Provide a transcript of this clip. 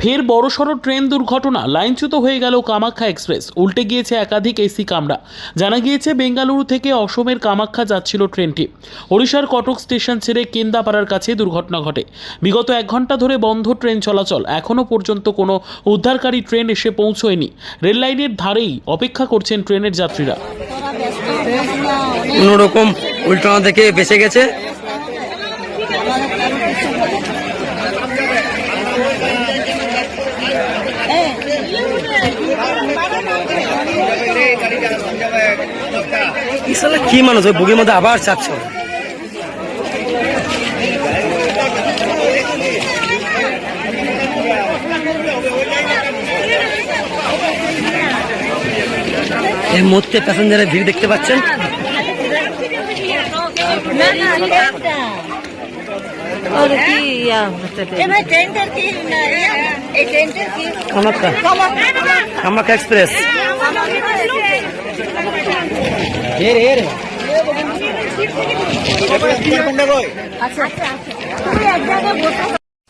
ফের বড়সড় ট্রেন দুর্ঘটনা, লাইনচ্যুত হয়ে গেল কামাখ্যা এক্সপ্রেস। উল্টে গিয়েছে একাধিক এসি কামরা। জানা গিয়েছে, বেঙ্গালুরু থেকে অসমের কামাখ্যা যাচ্ছিল ট্রেনটি। ওড়িশার কটক স্টেশন ছেড়ে কেন্দাপাড়ার কাছে দুর্ঘটনা ঘটে। বিগত এক ঘণ্টা ধরে বন্ধ ট্রেন চলাচল। এখনও পর্যন্ত কোনো উদ্ধারকারী ট্রেন এসে পৌঁছয়নি। রেল লাইনের ধারেই অপেক্ষা করছেন ট্রেনের যাত্রীরা। কোনোরকম উল্টানো থেকে বেঁচে গেছে। কি মানুষ, ওই বুগির মধ্যে আবার ওরা। এই মুহূর্তে প্যাসেঞ্জারের ভিড় দেখতে পাচ্ছেন? কামাখ্যা কামাখ্যা এক্সপ্রেস। এর এর